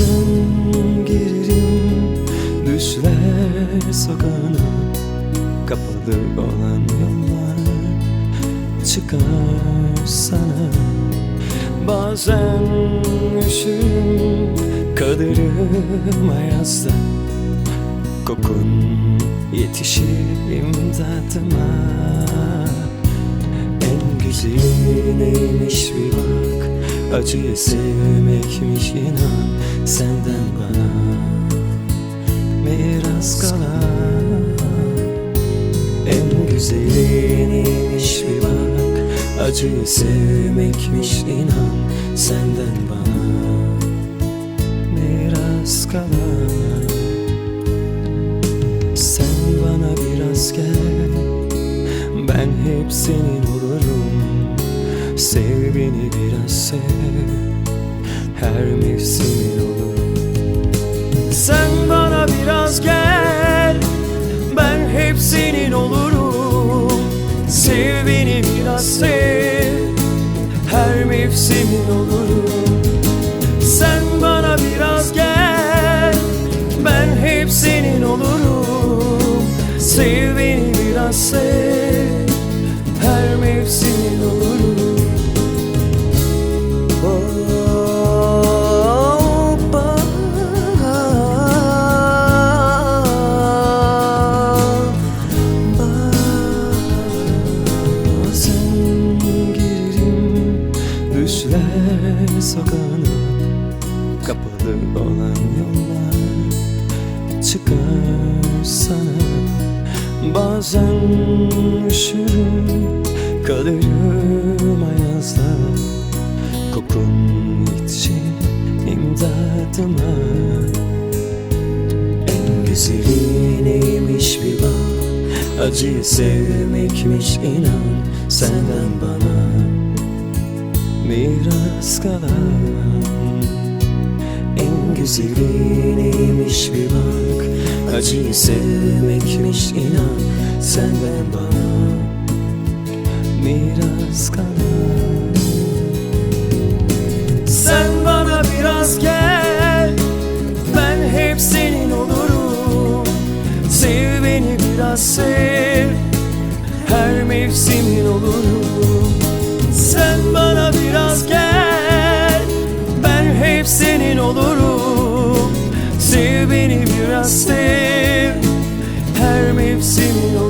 bazen girerim düşler sokağına Kapalı olan yollar çıkar sana. Bazen üşürüm kaderime yazda Kokun yetişir imdadıma En güzeli neymiş bir bak. Acıyı sevmekmiş inan. Senden bana miras kalan En güzeli neymiş bir bak Acıyı sevmekmiş inan. Senden bana miras kalan Sen bana biraz gel. Ben hep senin olurum Sev beni biraz sev Her mevsimin olurum Sen bana biraz gel Kapalı olan yollar çıkar sana. Bazen üşürüm kalırım ayazda Kokun için imdadıma. En güzeli neymiş bir bak Acıyı sevmekmiş inan Senden bana. Miras kalan Neymiş bir bak Acıyı sevmekmiş inan Senden bana. Miras kalan Sen bana biraz gel Ben hep senin olurum. Sev beni biraz sev Her mevsimin olurum. Sen bana biraz gel Ben hep senin olurum Beni biraz sev. Her mevsimin olur